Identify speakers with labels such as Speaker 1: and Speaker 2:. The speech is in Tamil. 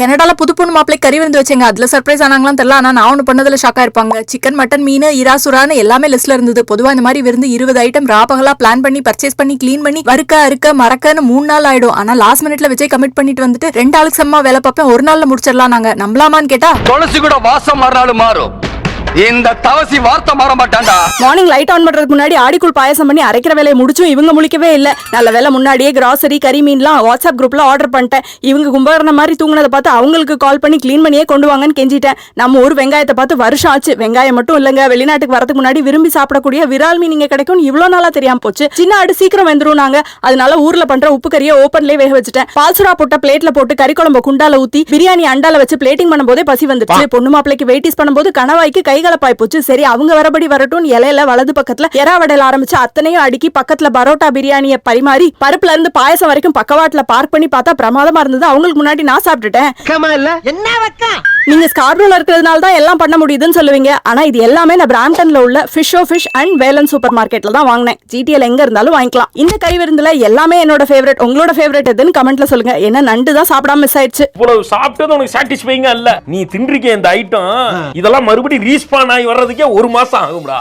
Speaker 1: கனடால புது பொண்ணு மாப்பிளை கறி விருந்து வச்சேங்க. அதுல சர்ப்ரைஸ் ஆனாங்களாம் தெரியல. ஆனா நான் ஒண்ணு பண்ணதுல ஷாக்கா இருப்பாங்க சிக்கன் மட்டன் மீன் இரா சுறான்னு எல்லாமே லிஸ்ட்ல இருந்தது. பொதுவா இந்த மாதிரி விருந்து இருபது ஐட்டம் ராபகலா பிளான் பண்ணி பர்ச்சேஸ் பண்ணி க்ளீன் பண்ணி வறுக்க அறுக்க மறக்கன்னு மூணு நாள் ஆயிடும். ஆனா லாஸ்ட் மினிட்ல விஜய் கமிட் பண்ணிட்டு வந்துட்டு ரெண்டு ஆளுக்கு செம்ம வேலை பார்ப்பேன். ஒரு நாள்ல முடிச்சிடலாம் நாங்க. நம்பலாமான்னு கேட்டா
Speaker 2: துளசி கூட வாசம் மாறினாலும் மாறும். இந்த தவசி வார்த்தை மாற மாட்டான்டா.
Speaker 3: மார்னிங் லைட் ஆன் பண்றதுக்கு முன்னாடி ஆடிக்குள் பாயசம் பண்ணி அரைக்கிற வேலையை முடிச்சும் இவங்க முழிக்கவே இல்ல. நல்ல வேலை முன்னாடியே கிராசரி கறி மீன்லாம் வாட்ஸ்அப் குரூப்ல ஆர்டர் பண்ணிட்டேன். இவங்க கும்பகரண மாதிரி தூங்குனதை பார்த்து அவங்களுக்கு கால் பண்ணி க்ளீன் பண்ணியே கொண்டு வாங்கன்னு கெஞ்சிட்டேன். நம்ம ஊர் வெங்காயத்தை பார்த்து வருஷம் ஆச்சு. வெங்காயம் மட்டும் இல்லங்க. வெளிநாட்டுக்கு வரதுக்கு முன்னாடி விரும்பி சாப்பிடக்கூடிய விரால் மீன் இங்க கிடைக்கும் இவ்வளவு நாளா தெரியாம போச்சு. சின்ன ஆடு சீக்கிரம் வெந்துரும் நாங்க. அதனால ஊர்ல பண்ற உப்பு கறியை ஓப்பன்லயே வேக வச்சுட்டேன். பால்சுரா போட்ட பிளேட்ல போட்டு கறி குழம்பு குண்டால ஊத்தி பிரியாணி அண்டால வச்சு பிளேட்டிங் பண்ணும்போதே பசி வந்துருச்சு பொண்ணு மாப்பிளைக்கு வெயிட்டிஸ் பண்ணும்போது கணவாய்க்கு கைகலப்பாய் போச்சு. சரி அவங்க வரபடி வரட்டும் இலையில வலது பக்கத்துல எறாவடையில ஆரம்பிச்சு அத்தனையும் அடுக்கி பக்கத்துல பரோட்டா பிரியாணியை பரிமாறி பருப்புல இருந்து பாயசம் வரைக்கும் பக்கவாட்டுல பார்க் பண்ணி பார்த்தா பிரமாதமா இருந்தது. அவங்களுக்கு முன்னாடி நான் சாப்பிட்டுட்டேன்.
Speaker 4: என்ன
Speaker 3: நீங்க ஸ்கார்பியோல இருக்கிறதுனால தான் எல்லாம் பண்ண முடியுதுன்னு சொல்லுவீங்க. ஆனா இது எல்லாமே நான் பிராம்டன்ல உள்ள Fish O Fish and Velan super மார்க்கெட்ல தான் வாங்கினேன். ஜிடிஎல் எங்க இருந்தாலும் வாங்கிக்கலாம். இந்த கறி விருந்துல எல்லாமே என்னோட ஃபேவரட் உங்களோட ஃபேவரட் எதுன்னு கமெண்ட்ல சொல்லுங்க. என்ன நண்டு தான் சாப்பிடாம மிஸ் ஆயிடுச்சு.
Speaker 5: இவ்வளவு சாப்பிட்டது உனக்கு சாட்டிஸ்ஃபைங்க இல்ல. நீ தின்றிருக்க இந்த ஐட்டம் இதெல்லாம் மறுபடியும் ரீஸ்பான் ஆகி வர்றதுக்கே ஒரு மாசம் ஆகும்டா.